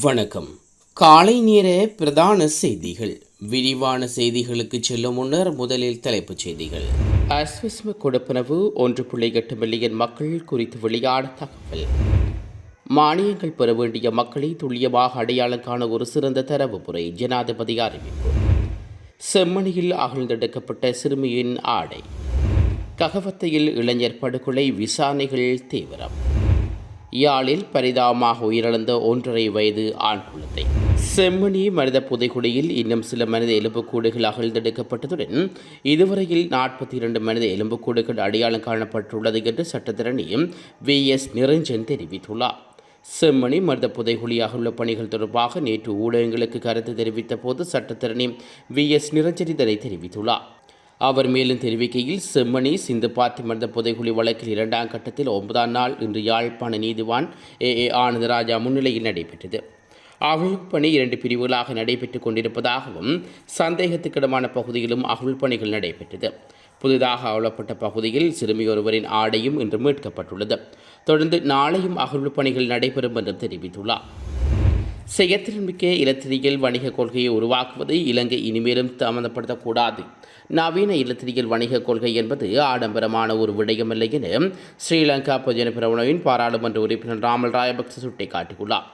வணக்கம். காலை நேர பிரதான செய்திகள். விரிவான செய்திகளுக்கு செல்லும் முன்னர் முதலில் தலைப்புச் செய்திகள். அஸ்விஸ்ம கொடுப்பனவு ஒன்று புள்ளி எட்டு மில்லியன் மக்கள் குறித்து வெளியான தகவல். மானியங்கள் பெற வேண்டிய மக்களை துல்லியமாக அடையாளம் காண ஒரு சிறந்த தரவு முறை ஜனாதிபதி அறிவிப்பு. செம்மணியில் அகழ்ந்தெடுக்கப்பட்ட சிறுமியின் ஆடை. ககவத்தையில் இளைஞர் படுகொலை விசாரணைகள் தீவிரம். யாழில் பரிதாபமாக உயிரிழந்த ஒன்றரை வயது ஆண் குழந்தை. செம்மணி மனித புதைக்குடியில் இன்னும் சில மனித எலும்புக்கூடுகள் அகழ்ந்தெடுக்கப்பட்டதுடன் இதுவரையில் நாற்பத்தி இரண்டு மனித எலும்புக்கூடுகள் அடையாளம் காணப்பட்டுள்ளது என்று சட்டத்திரணி வி. எஸ். நிரஞ்சன் தெரிவித்துள்ளார். செம்மணி மருத புதைகுழியாக உள்ள பணிகள் தொடர்பாக நேற்று ஊடகங்களுக்கு கருத்து தெரிவித்த போது சட்டத்திரணி வி. எஸ். நிரஞ்சன் இதனை தெரிவித்துள்ளார். அவர் மேலும் தெரிவிக்கையில் செம்மணி சிந்து பாத்திமர்ந்த புதைகுழி வழக்கில் இரண்டாம் கட்டத்தில் ஒன்பதாம் நாள் இன்று யாழ்ப்பாண நீதிவான் ஏ. ஏ. ஆனந்தராஜா முன்னிலையில் நடைபெற்றது. அகழ் பணி இரண்டு பிரிவுகளாக நடைபெற்றுக் கொண்டிருப்பதாகவும் சந்தேகத்துக்கிடமான பகுதியிலும் அகழ் பணிகள் நடைபெற்றது. புதிதாக அகழப்பட்ட பகுதியில் சிறுமியொருவரின் ஆடையும் இன்று மீட்கப்பட்டுள்ளது. தொடர்ந்து நாளையும் அகழ்வு பணிகள் நடைபெறும் என்றும் தெரிவித்துள்ளார். செயற்திறன்மிக்க இலத்திரியில் வணிக கொள்கையை உருவாக்குவது இலங்கை இனிமேலும் தாமதப்படுத்தக்கூடாது. நவீன இலத்திரியில் வணிக கொள்கை என்பது ஆடம்பரமான ஒரு விடயமில்லை என ஸ்ரீலங்கா பொதுஜன பிரமுனவின் பாராளுமன்ற உறுப்பினர் ராமல் ராயபக்ச சுட்டிக்காட்டியுள்ளார்.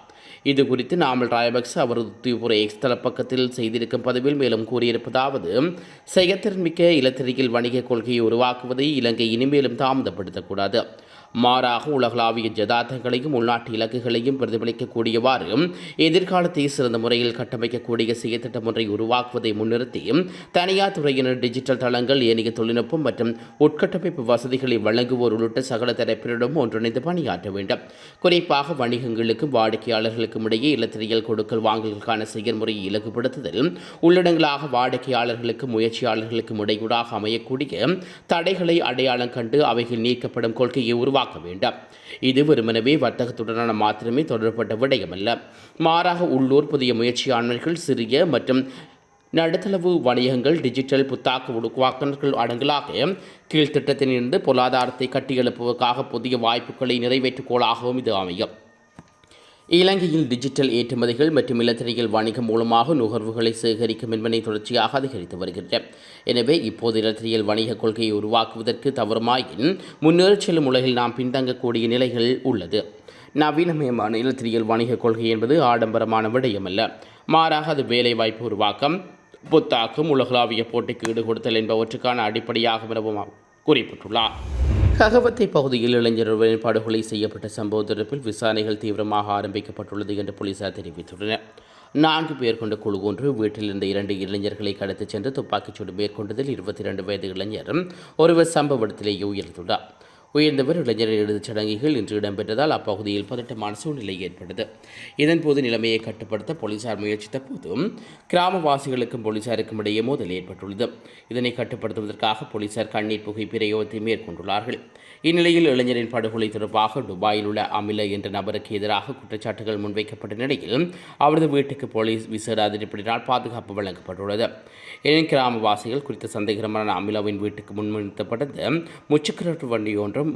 இது குறித்து நாமல் ராயபக்ச அவரது தீவிர எக்ஸ் பக்கத்தில் செய்திருக்கும் பதிவில் மேலும் கூறியிருப்பதாவது செயற்திறன்மிக்க இலத்திரியில் வணிக கொள்கையை உருவாக்குவதை இலங்கை இனிமேலும் தாமதப்படுத்தக்கூடாது. மாறாக உலகளாவிய ஜதார்த்தங்களையும் உள்நாட்டு இலக்குகளையும் பிரதிபலிக்கக்கூடியவாறு எதிர்காலத்தை சிறந்த முறையில் கட்டமைக்கக்கூடிய செயற்திட்டம் ஒன்றை உருவாக்குவதை முன்னிறுத்தி தனியார் துறையினர் டிஜிட்டல் தளங்கள் ஏனைய தொழில்நுட்பம் மற்றும் உட்கட்டமைப்பு வசதிகளை வழங்குவோர் உள்ளிட்ட சகல தரப்பினரிடம் ஒன்றிணைந்து பணியாற்ற வேண்டும். குறிப்பாக வணிகங்களுக்கும் வாடிக்கையாளர்களுக்கும் இடையே இலத்திரியல் கொடுக்கல் வாங்கலுக்கான செயல்முறையை இலகுபடுத்துதல் உள்ளடங்களாக வாடிக்கையாளர்களுக்கும் முயற்சியாளர்களுக்கும் இடையூறாக அமையக்கூடிய தடைகளை அடையாளம் கண்டு அவைகள் நீக்கப்படும் கொள்கையை உருவாக்க வேண்டும். இது வெறுமனவே வர்த்தகத்துடனான மாத்திரமே தொடர்பட்ட விடயமல்ல. மாறாக உள்ளூர் புதிய முயற்சியாளர்கள் சிறிய மற்றும் நடுத்தளவு வணிகங்கள் டிஜிட்டல் புத்தாக்க உருவாக்கங்கள் அடங்கலாக கீழ்த்திட்டத்திலிருந்து பொருளாதாரத்தை கட்டியெழுப்புவதற்காக புதிய வாய்ப்புகளை நிறைவேற்றுக்கோளாகவும் இது அமையும். இலங்கையில் டிஜிட்டல் ஏற்றுமதிகள் மற்றும் இலத்திரையில் வணிகம் மூலமாக நுகர்வுகளை சேகரிக்கும் என்பனை தொடர்ச்சியாக அதிகரித்து வருகின்றன. எனவே இப்போது இலத்திரையில் வணிக கொள்கையை உருவாக்குவதற்கு தவறுமாயின் முன்னேறிச் செல்லும் உலகில் நாம் பின்தங்கக்கூடிய நிலைகள் உள்ளது. நவீனமயமான இலத்திரியல் வணிக கொள்கை என்பது ஆடம்பரமான விடயமல்ல. மாறாக அது வேலைவாய்ப்பு உருவாக்கம் புத்தாக்கம் உலகளாவிய போட்டிக்கு ஈடுகொடுத்தல் என்பவற்றுக்கான அடிப்படையாக எனவும் குறிப்பிட்டுள்ளார். ககவத்தை பகுதியில் இளைஞர் ஒருவரின் படுகொலை செய்யப்பட்ட சம்பவ தொடர்பில் விசாரணைகள் தீவிரமாக ஆரம்பிக்கப்பட்டுள்ளது என்று போலீசார் தெரிவித்துள்ளனர். நான்கு பேர் கொண்ட குழு ஒன்று வீட்டில் இருந்த இரண்டு இளைஞர்களை கடத்திச் சென்று துப்பாக்கிச்சூடு மேற்கொண்டதில் இருபத்தி இரண்டு வயது இளைஞர் ஒருவர் சம்பவ இடத்திலேயே உயிர்த்துள்ளார் உயர்ந்தவர் இளைஞரின் இறுதிச் சடங்குகள் இன்று இடம்பெற்றதால் அப்பகுதியில் பதட்டமான சூழ்நிலை ஏற்பட்டது. இதன்போது நிலைமையை கட்டுப்படுத்த போலீசார் முயற்சித்த போதும் கிராமவாசிகளுக்கும் போலீசாருக்கும் இடையே மோதல் ஏற்பட்டுள்ளது. இதனை கட்டுப்படுத்துவதற்காக போலீசார் கண்ணீர் புகை பிரயோகத்தை மேற்கொண்டுள்ளார்கள். இந்நிலையில் இளைஞரின் படுகொலை தொடர்பாக துபாயில் உள்ள அமில என்ற நபருக்கு எதிராக குற்றச்சாட்டுகள் முன்வைக்கப்பட்ட நிலையில் அவரது வீட்டுக்கு போலீஸ் விசேட அதிரப்படினால் பாதுகாப்பு வழங்கப்பட்டுள்ளது. எனினும் கிராமவாசிகள் குறித்த சந்தேகமான அமிலாவின் வீட்டுக்கு முன்னிறுத்தப்பட்டது. முச்சக்கரட்டு வண்டி ஒன்றும்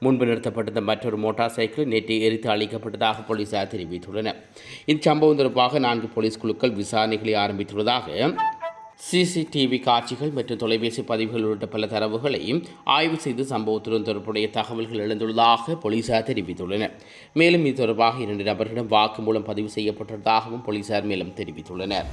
முன்பு நிறுத்தப்பட்டிருந்த மற்றொரு மோட்டார் சைக்கிள் நேற்று எரித்து அளிக்கப்பட்டதாக போலீசார் தெரிவித்துள்ளனர். இச்சம்பவம் தொடர்பாக நான்கு போலீஸ் குழுக்கள் விசாரணைகளை ஆரம்பித்துள்ளதாக சிசிடிவி காட்சிகள் மற்றும் தொலைபேசி பதிவுகள் உள்ளிட்ட பல தரவுகளையும் ஆய்வு செய்து சம்பவத்துடன் தொடர்புடைய தகவல்கள் எழுந்துள்ளதாக போலீசார் தெரிவித்துள்ளனர். மேலும் இது தொடர்பாக இரண்டு நபர்களிடம் வாக்குமூலம் பதிவு செய்யப்பட்டுள்ளதாகவும் போலீசார் மேலும் தெரிவித்துள்ளனர்.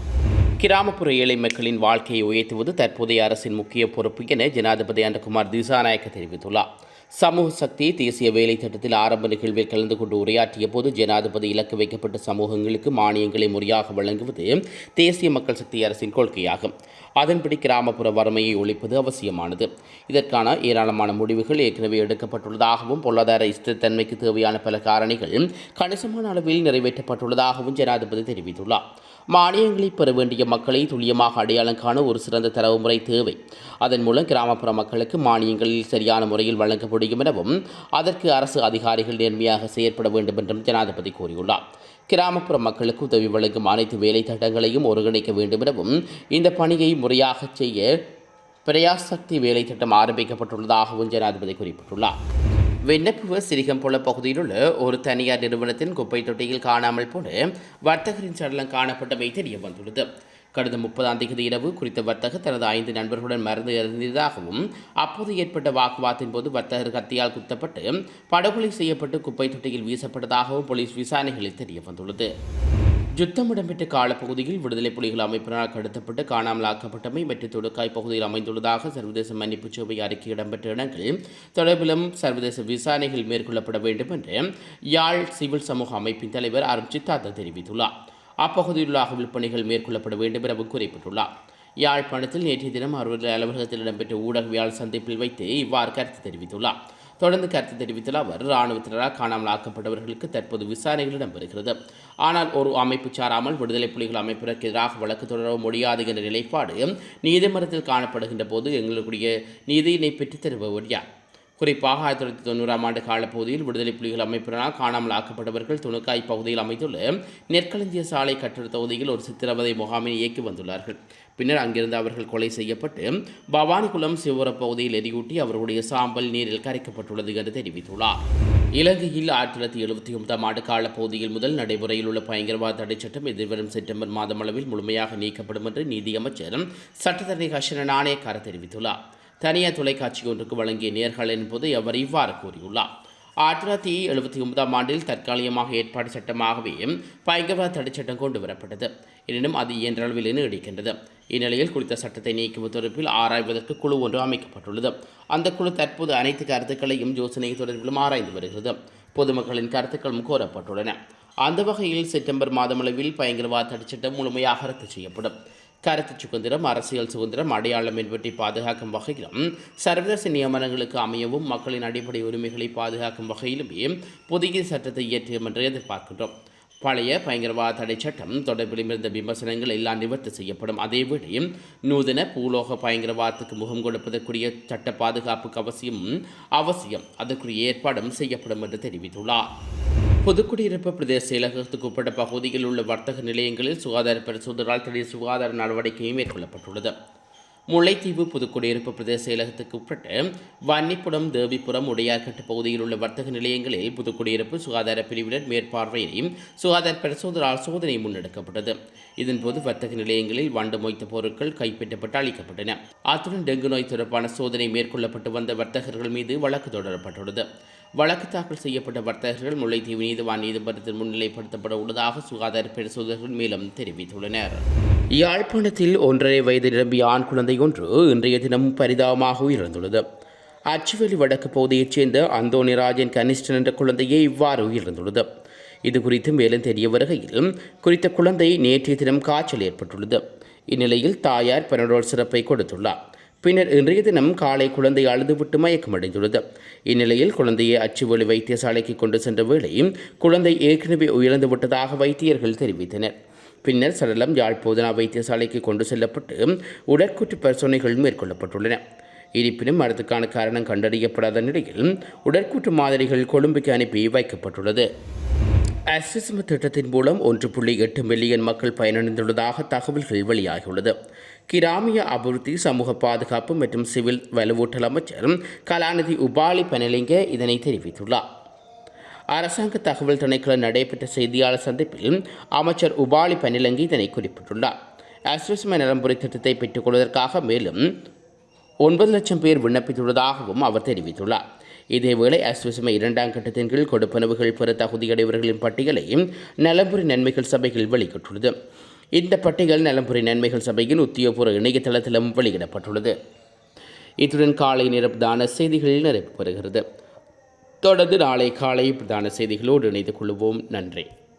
கிராமப்புற ஏழை மக்களின் வாழ்க்கையை உயர்த்துவது தற்போதைய அரசின் முக்கிய பொறுப்பு என ஜனாதிபதி அன்றகுமார் திசாநாயக்க தெரிவித்துள்ளார். சமூக சக்தி தேசிய வேலை திட்டத்தில் ஆரம்ப நிகழ்வில் கலந்து கொண்டு உரையாற்றிய போது ஜனாதிபதி இலக்கு வைக்கப்பட்ட சமூகங்களுக்கு மானியங்களை முறையாக வழங்குவது தேசிய மக்கள் சக்தி அரசின் கொள்கையாகும். அதன்படி கிராமப்புற வறுமையை ஒழிப்பது அவசியமானது. இதற்கான ஏராளமான முடிவுகள் ஏற்கனவே எடுக்கப்பட்டுள்ளதாகவும் பொருளாதார ஸ்திரத்தன்மைக்கு தேவையான பல காரணிகள் கணிசமான அளவில் நிறைவேற்றப்பட்டுள்ளதாகவும் ஜனாதிபதி தெரிவித்துள்ளார். மானியங்களை பெற வேண்டிய மக்களை துல்லியமாக அடையாளம் காண ஒரு சிறந்த தரவு முறை தேவை. அதன் மூலம் கிராமப்புற மக்களுக்கு மானியங்களில் சரியான முறையில் வழங்க முடியும் எனவும் அதற்கு அரசு அதிகாரிகள் நேர்மையாக செயற்பட வேண்டும் என்றும் ஜனாதிபதி கூறியுள்ளார். கிராமப்புற மக்களுக்கு உதவி வழங்கும் அனைத்து வேலை திட்டங்களையும் ஒருங்கிணைக்க வேண்டும் எனவும் இந்த பணியை முறையாக செய்ய பிரயாசக்தி வேலை திட்டம் ஆரம்பிக்கப்பட்டுள்ளதாகவும் ஜனாதிபதி குறிப்பிட்டுள்ளார். விண்ணப்புவ சிரிகம்புல பகுதியில் உள்ள ஒரு தனியார் நிறுவனத்தின் குப்பை தொட்டியில் காணாமல் போன வர்த்தகரின் சடலம் காணப்பட்டமை தெரிய வந்துள்ளது. கடந்த முப்பதாம் தேதி இரவு குறித்த வர்த்தகர் தனது ஐந்து நண்பர்களுடன் மருந்து எறிந்ததாகவும் அப்போது ஏற்பட்ட வாக்குவாதத்தின் போது வர்த்தகர் கத்தியால் குத்தப்பட்டு படுகொலை செய்யப்பட்டு குப்பை தொட்டியில் வீசப்பட்டதாகவும் போலீஸ் விசாரணைகளில் தெரிய வந்துள்ளது. யுத்தம் இடம்பெற்ற காலப்பகுதியில் விடுதலை புலிகள் அமைப்பினால் கடத்தப்பட்டு காணாமலாக்கப்பட்டமை மற்றும் தொடுக்காய் பகுதியில் அமைந்துள்ளதாக சர்வதேச மன்னிப்பு சேவை அறிக்கை இடம்பெற்ற இடங்கள் தொடர்பிலும் சர்வதேச விசாரணைகள் மேற்கொள்ளப்பட வேண்டும் என்று யாழ் சிவில் சமூக அமைப்பின் தலைவர் அருண் சித்தார்த்த தெரிவித்துள்ளார். அப்பகுதியில் உள்ள அகவல் பணிகள் மேற்கொள்ளப்பட வேண்டும் எனவும் குறிப்பிட்டுள்ளார். யாழ்ப்பாணத்தில் நேற்றைய தினம் அறுவடை அலுவலகத்தில் இடம்பெற்ற ஊடகவியால் சந்திப்பில் வைத்து இவ்வாறு கருத்து தெரிவித்துள்ளார். தொடர்ந்து கருத்து தெரிவித்துள்ள அவர் இராணுவத்தினரால் காணாமல் ஆக்கப்பட்டவர்களுக்கு தற்போது விசாரணைகள் இடம்பெறுகிறது. ஆனால் ஒரு அமைப்பு சாராமல் விடுதலை புலிகள் அமைப்பினருக்கு எதிராக வழக்கு தொடர முடியாது என்ற நிலைப்பாடு நீதிமன்றத்தில் காணப்படுகின்ற போது எங்களுடைய நீதியினை பெற்றுத் தருபவர் யார்? குறிப்பாக ஆயிரத்தி தொள்ளாயிரத்தி தொண்ணூறாம் ஆண்டு காலப்பகுதியில் விடுதலை புலிகள் அமைப்பினால் காணாமல் ஆக்கப்பட்டவர்கள் துணுக்காய் பகுதியில் அமைந்துள்ள நெற்களஞ்சிய சாலை கட்டிட தொகுதியில் ஒரு சித்திரவதை முகாமினை இயக்கி வந்துள்ளார்கள். பின்னர் அங்கிருந்து அவர்கள் கொலை செய்யப்பட்டு பவானிகுளம் சிவரப் பகுதியில் எரியூட்டி அவர்களுடைய சாம்பல் நீரில் கரைக்கப்பட்டுள்ளது என்று தெரிவித்துள்ளார். இலங்கையில் ஆயிரத்தி தொள்ளாயிரத்தி எழுபத்தி ஒன்பதாம் ஆண்டு காலப்பகுதியில் முதல் நடைமுறையில் உள்ள பயங்கரவாத தடை சட்டம் எதிர்வரும் செப்டம்பர் மாதம் அளவில் முழுமையாக நீக்கப்படும் என்று நீதியமைச்சர் சட்டத்தரணி ஹர்ஷன நாணயக்கார தெரிவித்துள்ளார். தனியார் தொலைக்காட்சி ஒன்றுக்கு வழங்கிய நேர்காணலின் போது அவர் இவ்வாறு கூறியுள்ளார். ஆயிரத்தி தொள்ளாயிரத்தி எழுபத்தி ஒன்பதாம் ஆண்டில் தற்காலிகமாக ஏற்பாடு சட்டமாகவே பயங்கரவாத தடை சட்டம் கொண்டு வரப்பட்டது. எனினும் அது இயன்றளவில் நீடிக்கின்றது. இந்நிலையில் குறித்த சட்டத்தை நீக்கும் தொடர்பில் ஆராய்வதற்கு குழு ஒன்று அமைக்கப்பட்டுள்ளது. அந்த குழு தற்போது அனைத்து கருத்துக்களையும் யோசனை தொடர்பிலும் ஆராய்ந்து வருகிறது. பொதுமக்களின் கருத்துக்களும் கோரப்பட்டுள்ளன. அந்த வகையில் செப்டம்பர் மாதமளவில் பயங்கரவாத தடைச்சட்டம் முழுமையாக ரத்து செய்யப்படும். கருத்து சுதந்திரம் அரசியல் சுதந்திரம் அடையாளம் என்பவற்றை பாதுகாக்கும் வகையிலும் சர்வதேச நியமனங்களுக்கு அமையவும் மக்களின் அடிப்படை உரிமைகளை பாதுகாக்கும் வகையிலுமே புதிய சட்டத்தை இயற்றியும் என்று எதிர்பார்க்கின்றோம். பழைய பயங்கரவாத தடை சட்டம் தொடர்பிலும் இருந்த விமர்சனங்கள் எல்லாம் நிவர்த்தி செய்யப்படும். அதேவேளை நூதன பூலோக பயங்கரவாதத்துக்கு முகம் கொடுப்பதற்குரிய சட்ட பாதுகாப்புக்கு அவசியம் அவசியம். அதற்குரிய ஏற்பாடும் செய்யப்படும் என்று தெரிவித்துள்ளார். பொதுக்குடியிருப்பு பிரதேச செயலகத்துக்கு உட்பட்ட பகுதியில் உள்ள வர்த்தக நிலையங்களில் சுகாதார பரிசோதனால் திடீர் சுகாதார நடவடிக்கையும் மேற்கொள்ளப்பட்டுள்ளது. முல்லைத்தீவு புதுக்குடியிருப்பு பிரதேச செயலகத்துக்கு உட்பட்ட வன்னிப்புறம் தேவிப்புறம் உடையார்கட்டு பகுதியில் உள்ள வர்த்தக நிலையங்களில் புதுக்குடியிருப்பு சுகாதார பிரிவினர் மேற்பார்வையினையும் சுகாதார பரிசோதனால் சோதனை முன்னெடுக்கப்பட்டது. இதன்போது வர்த்தக நிலையங்களில் வண்டு மொய்த்த பொருட்கள் கைப்பற்றப்பட்டு அளிக்கப்பட்டன அத்துடன் டெங்கு நோய் தொடர்பான சோதனை மேற்கொள்ளப்பட்டு வந்த வர்த்தகர்கள் மீது வழக்கு தொடரப்பட்டுள்ளது. வழக்கு தாக்கல் செய்யப்பட்ட வர்த்தகர்கள் முல்லைத்தீவு நீதிவான் நீதிமன்றத்தில் முன்னிலைப்படுத்தப்பட உள்ளதாக சுகாதார பரிசோதகர்கள் மேலும் தெரிவித்துள்ளனர். யாழ்ப்பாணத்தில் ஒன்றரை வயது நிரம்பிய ஆண் குழந்தை ஒன்று இன்றைய தினம் பரிதாபமாக உயிரிழந்துள்ளது. அச்சுவெளி வடக்கு பகுதியைச் சேர்ந்த அந்தோனிராஜன் கனிஷ்டன் என்ற குழந்தையே இவ்வாறு உயிரிழந்துள்ளது. இது குறித்து மேலும் தெரிய வருகையில் குறித்த குழந்தை நேற்றைய தினம் காய்ச்சல் ஏற்பட்டுள்ளது. இந்நிலையில் தாயார் பனடோல் சிறப்பை கொடுத்துள்ளார். பின்னர் இன்றைய தினம் காலை குழந்தை அழுதுவிட்டு மயக்கமடைந்துள்ளது. இந்நிலையில் குழந்தையை அச்சுவலி வைத்தியசாலைக்கு கொண்டு சென்ற வேளை குழந்தை ஏற்கனவே உயர்ந்து விட்டதாக வைத்தியர்கள் தெரிவித்தனர். பின்னர் சடலம் யாழ்ப்போதனா வைத்தியசாலைக்கு கொண்டு செல்லப்பட்டு உடற்கூற்று பரிசோதனைகள் மேற்கொள்ளப்பட்டுள்ளன. இருப்பினும் மரத்துக்கான காரணம் கண்டறியப்படாத நிலையில் உடற்கூற்று மாதிரிகள் கொழும்புக்கு அனுப்பி வைக்கப்பட்டுள்ளது. அசிஸ்ம திட்டத்தின் மூலம் ஒன்று புள்ளி எட்டு மில்லியன் மக்கள் பயனடைந்துள்ளதாக தகவல்கள் வெளியாகியுள்ளது. கிராமிய அபிவிருத்தி சமூக பாதுகாப்பு மற்றும் சிவில் வலுவூட்டல் அமைச்சர் கலாநிதி உபாலி பனலிங்க இதனை தெரிவித்துள்ளார். அரசாங்க தகவல் திணைக்களம் நடைபெற்ற செய்தியாளர் சந்திப்பில் அமைச்சர் உபாலி பனிலங்கி இதனை குறிப்பிட்டுள்ளார். அஸ்வஸ்ம நலம்புரி திட்டத்தை பெற்றுக்கொள்வதற்காக மேலும் ஒன்பது லட்சம் பேர் விண்ணப்பித்துள்ளதாகவும் அவர் தெரிவித்துள்ளார். இதேவேளை அஸ்வசம இரண்டாம் கட்டத்தின் கீழ் கொடுப்பனவுகள் பெற தகுதியடைவர்களின் பட்டியலை நலம்புரி நன்மைகள் சபைகள் வெளியிட்டுள்ளது. இந்த பட்டியல் நலம்புரி நன்மைகள் சபையின் உத்தியோகபூர்வ இணையதளத்திலும் வெளியிடப்பட்டுள்ளது. இத்துடன் காலை நேர பிரதான செய்திகள் நிறைவு பெறுகிறது தொடர்ந்து நாளை காலை பிரதான செய்திகளோடு இணைந்து கொள்வோம். நன்றி.